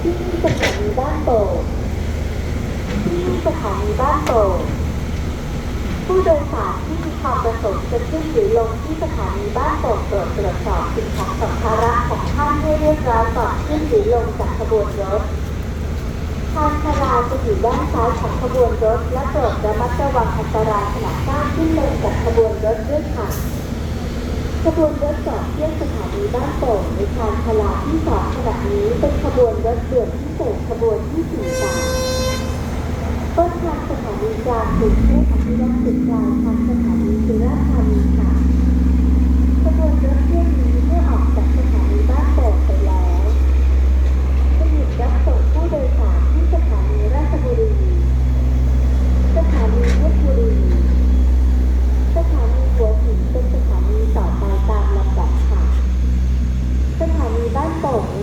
ที่สถานีบ้านโป่งที่สถานีบ้านโป่งผู้โดยสารที่มีความประสงค์จะขึ้นหรือลงที่สถานีบ้านโป่งโปรดตรวจสอบสิ่งของสัมภาระของท่านให้เรียบร้อยก่อนขึ้นหรือลงจากขบวนรถทางชาลาจะอยู่ด้านซ้ายของขบวนรถและโปรดระมัดระวังอันตรายขณะก้าวขึ้นลงจากขบวนรถด้วยค่ะ ขบวนรถจอดเทียบสถานีบ้านโป่งในทางพลาที่สองขณะนี้เป็นขบวนรถด่วนพิเศษขบวนที่สี่สามต้นทางสถานีกลางกรุงเทพอภิวัตสุดกลางทางสถานีสุราษฎร์ธานีค่ะ ขบวนรถเที่ยวนี้เมื่อออกจากสถานีบ้านโป่งไปแล้ว จะหยุดรับส่งผู้โดยสารที่สถานีราชบุรี สถานีเพชรบุรี สถานีหัวหินเป็นสถานีต่อไปตามลำดับค่ะ สถานีบ้านโป่งใน